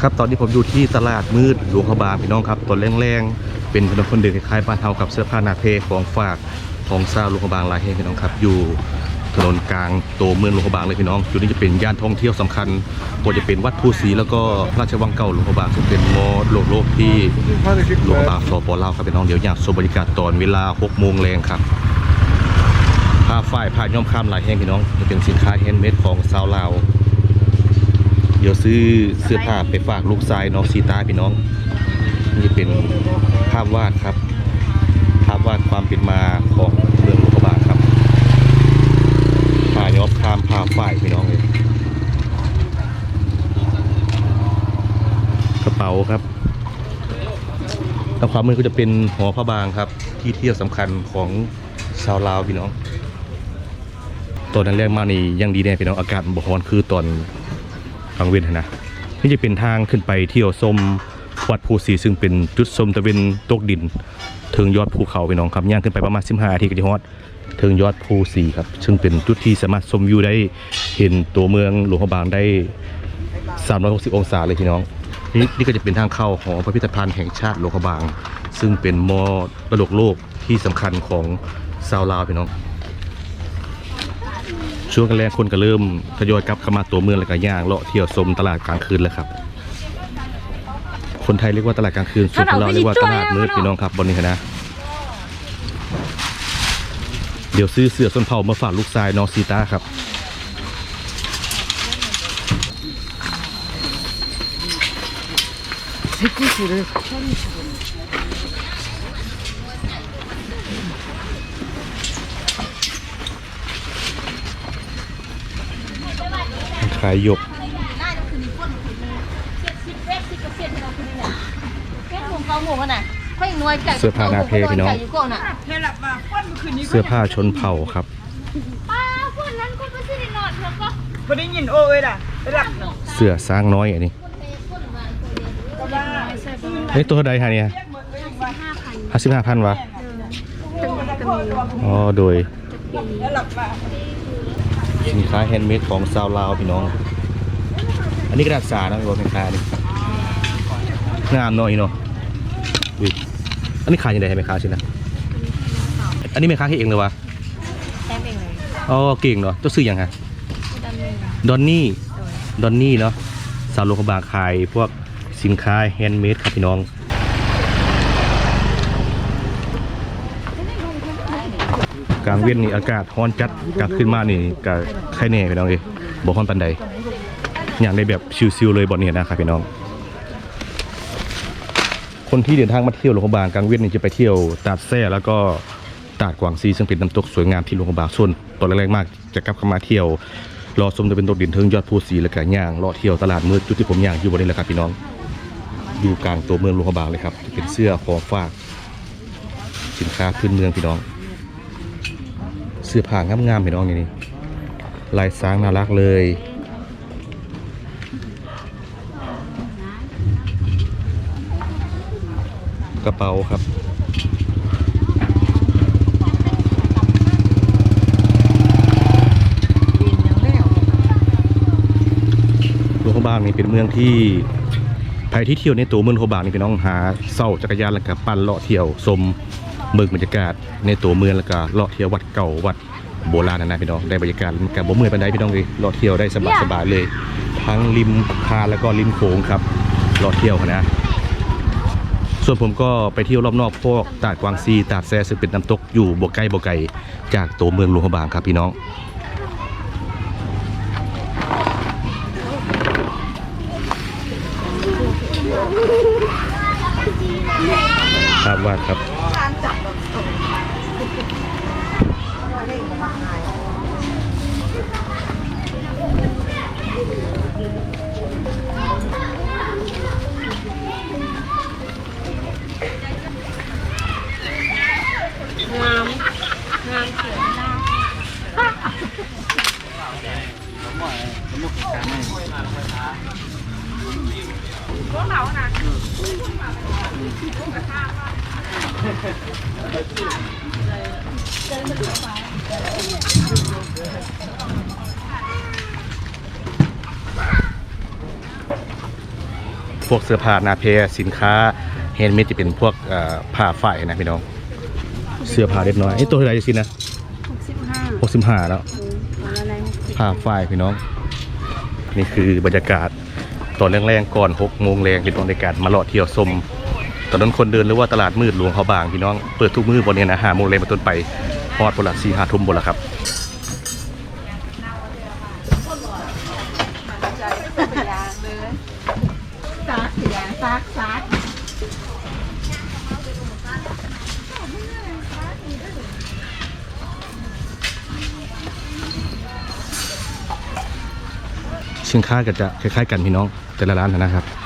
ครับตอนนี้ผมอยู่ที่ตลาดมืดหลวงพระบางพี่น้องครับตอนแรงๆเป็นถนนคนเดินคล้ายๆบ้านเฮากับเสื้อผ้านาเพของฝากของซาวหลวงพระบางหลายแห่งพี่น้องครับ อยู่ถนนกลางโตเมืองหลวงพระบางเลยพี่น้องจุดนี้จะเป็นย่านท่องเที่ยวสำคัญก็จะเป็นวัดภูศรีแล้วก็พระราชวังเก่าหลวงพระบางซึ่งเป็นมอโลกโลกที่หลวงพระบางสปลาวครับพี่น้องเดี๋ยวอยากชมบรรยากาศตอนเวลา6โมงแรงครับผ้าฝ้ายผ้าย้อมข้ามหลายแห่งพี่น้องจะเป็นสินค้าแฮนด์เมดของชาวลาว เดี๋ยวซื้อเสื้อผ้าไปฝากลูกชายน้องซีตาพี่น้อง นี่เป็นภาพวาดครับ ภาพวาดความเป็นมาของเมืองลูกระบาครับผ้ายอมข้ามผ้าฝ้ายพี่น้องเลยกระเป๋าครับทางความมือก็จะเป็นหอพระบางครับ ที่เที่ยวสำคัญของชาวลาวพี่น้อง ตอนนั้นแรกมานี่ยังดีแน่พี่น้องอากาศบ่ร้อนคือตอน กลางเว้นนนะนี่จะเป็นทางขึ้นไปเที่ยวชมวัดภูศรีซึ่งเป็นจุดชมตะเวนตกดินถึงยอดภูเขาพี่น้องครับย่างขึ้นไปประมาณ15นาทีก็จะฮอดถึงยอดภูศรีครับซึ่งเป็นจุดที่สามารถชมวิวได้เห็นตัวเมืองหลวงพระบางได้ 360 องศาเลยพี่น้องนี่นี่ก็จะเป็นทางเข้าของพิพิธภัณฑ์แห่งชาติหลวงพระบาง ซึ่งเป็นมอระดกโลกที่สำคัญของชาวลาวพี่น้อง ช่วงกันแรกคนก็เริ่มทยอยกลับเข้ามาตัวเมืองแล้วก็ย่างเลาะเที่ยวชมตลาดกลางคืนแล้วครับ คนไทยเรียกว่าตลาดกลางคืนส่วนของเราเรียกว่าตลาดมืดพี่น้องครับบนนี้นะ เดี๋ยวซื้อเสื้อส้นเผามาฝากลูกชายน้องซีตาครับขายหยกเสื้อผ้าหน้าเพพี่น้องเทลับมาควันเมื่อคืนนี้เสื้อผ้าชนเผ่าครับป้าคนนั้นคนก็ชื่อนอนแล้วก็พอได้ยินโอ้ยล่ะไปหลับเนาะเสื้อสร้างน้อยอันนี้ก็ว่าเฮ้ยตัวเท่าใดฮะเนี่ยห้าสิบห้าพันวะอ๋อโดยแล้วหลับมา สินค้าแฮนด์เมดของซาวลาวพี่น้อง อันนี้กระดาษสานะพี่บอลเป็นค้านี่งามหน่อยเนาะอุ้ยอันนี้ขายยังไงให้แม่ค้าใช่นะอันนี้แม่ค้าให้เองเลยวะแต้มเองเลยอ๋อเก่งเนาะเจ้าซื้อยังฮะดำเนินดอนนี่ดอนนี่เนาะสาวโลกบางขายพวกสินค้าแฮนด์เมดครับพี่น้อง กลางเว้นนี่อากาศร้อนจัดกลางขึ้นมานี่ก็ไข่แน่พี่น้องเอ้ยบ่ร้อนปานใดอย่างในแบบชิลๆเลยบ่เนี่ยนะครับพี่น้อง คนที่เดินทางมาเที่ยวหลวงพระบางกลางเว้นนี่จะไปเที่ยวตาดแซ่แล้วก็ตาดกวางซีซึ่งเป็นน้ำตกสวยงามที่หลวงพระบางส่วนตอนแรกๆมากจะกลับเข้ามาเที่ยวรอชมจะเป็นตกดินเทิงยอดภูสีแล้วก็ย่างรอเที่ยวตลาดมืดจุดที่ผมย่างอยู่บนนี้แหละครับพี่น้องอยู่กลางตัวเมืองหลวงพระบางเลยครับเป็นเสื้อของฝากสินค้าพื้นเมืองพี่น้อง เสื้อผ้างามๆพี่น้องนี่นี่ลายสร้างน่ารักเลยกระเป๋าครับลวงพระบางนี่เป็นเมืองที่ใครที่เที่ยวในตัวเมืองหลพระบางนี่พี่น้องหาเศร้าจักรยานแล้วก็ปั่นเลาะเที่ยวชม เมืองบรรยากาศในตัวเมืองแล้วก็เลาะเที่ยววัดเก่าวัดโบราณนะนะพี่น้องได้บรรยากาศมันกับบ่เมื่อยปานใดพี่น้องเลยเลาะเที่ยวได้สบายสบายๆเลย ทั้งริมคานแล้วก็ริมโขงครับเลาะเที่ยวนะ ส่วนผมก็ไปเที่ยวรอบนอกพวกตาดกวางซีตาดแซซึ่งเป็นน้ำตกอยู่บ่ใกล้บ่ไกลจากตัวเมืองหลวงพระบางครับพี่น้องครับวาดครับ พวกเสื้อผ้าหนาเพสินค้าแฮนด์เมดจะเป็นพวกเอ่อผ้าฝ้ายนะพี่น้อง เสื้อผ้าเล็กน้อยไอ้ตัวเท่าไหร่สินะหกสิบห้าหกสิบห้าแล้วตัวอะไรหกสิบผ้าฝ้ายพี่น้อง นี่คือบรรยากาศตอนแรงๆก่อน6โมงแรงเป็นบรรยากาศมาเลาะเที่ยวชมถนนคนเดินหรือว่าตลาดมืดหลวงเขาบางพี่น้องเปิดทุกมื้อบนนี้นะห้าโมงแรงเป็นต้นไป ฮอดบละสี่ห้าทุ่มบละครับซักยางซักซักสินค้าก็จะคล้ายๆกันพี่น้องแต่ละร้านนะครับ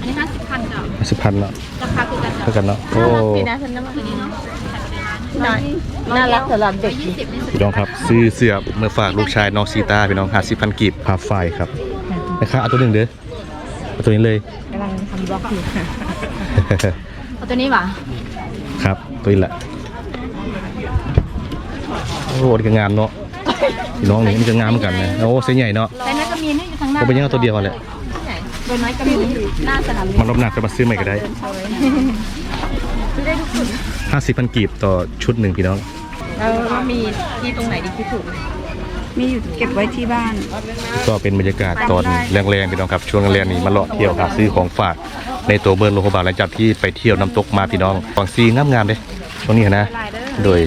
อันนี้ห้าสิบพันเนาะสิบพันเนาะราคาคือกันเท่ากันเนาะโอ้ปีนะฉันน้ำมันตัวนี้เนาะน่าน่ารักสำหรับเด็กยี่สิบนี่สุดพี่น้องครับซื้อเสื้อเมื่อฝากลูกชายน้องซีตาพี่น้องหาสิบพันกีบผ้าไฟครับนะคะเอาตัวหนึ่งเด้อเอาตัวนี้เลย กำลังทำบล็อกอยู่เอาตัวนี้ป่ะครับตัวนี้แหละโอ้ดีก็งามเนาะพี่น้องนี่มันก็งามเหมือนกันนะโอ้เส้นใหญ่เนาะแต่นั่นก็มีนี่อยู่ทางหน้าก็เป็นยังเอาตัวเดียวแหละ ตัวน้อยก็มีหน้าสนามบินมันรอบหน้าก็มาซื้อใหม่ก็ได้ซื้อได้ทุกคนห้าสิบพันกีบต่อชุดหนึ่งพี่น้อง แล้วมีที่ตรงไหนดีที่ถูกมีอยู่เก็บไว้ที่บ้าน ก็เป็นบรรยากาศตอนแรงๆพี่น้องครับช่วงแรงๆนี้มาเลาะเที่ยวหาซื้อของฝากในตัวเมืองโลโคบาลหลังจากที่ไปเที่ยวน้ำตกมาพี่น้องฝั่งซีงามๆเลยช่วงนี้นะ โดย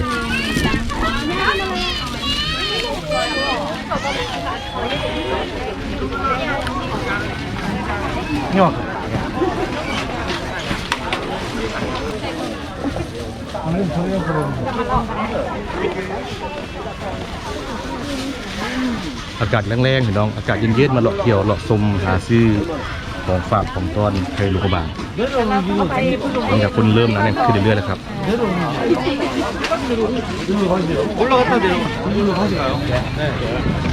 อากาศแรงๆพี่น้อง อากาศเย็นๆมาเลาะเที่ยวเลาะชมหาซื้อของฝากของต้อนไทยลูกบาลหลังจากคนเริ่มแล้วเนี่ยขึ้นเรื่อยๆแล้วครับ 올라갔다 내려. 이리로 가져가요. 네.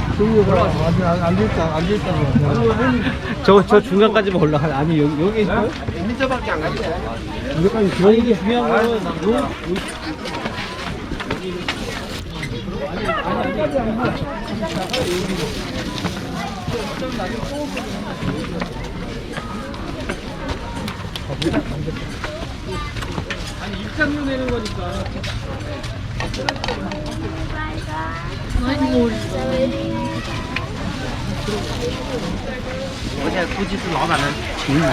저, 저 중간까지만 올라가. 아니, 여기, 여기 있어요? 밑에밖에 안 가죠. 여기까지. 아니, 이게 중요한 거는, 요, 요, 아니, 입장료 내는 거니까. 我现在估计是老板的情人。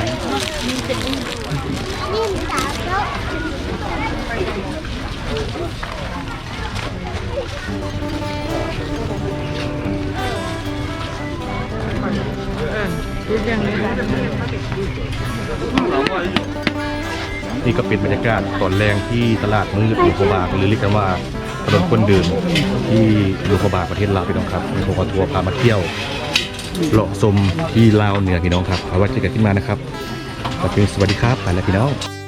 นี่ก็เป็นบรรยากาศตอนแรงที่ตลาดมืดลูกบาลหรือเรียกกันว่า ถนนคนเดินที่ลูกบาประเทศลาวพี่น้องครับมีคกทัวร์พามาเที่ยวเลาะสมที่ลาวเหนือพี่น้องครับเอาไว้เจอกันที่มานะครับขอบคุณสวัสดีครับไปแล้วพี่น้อง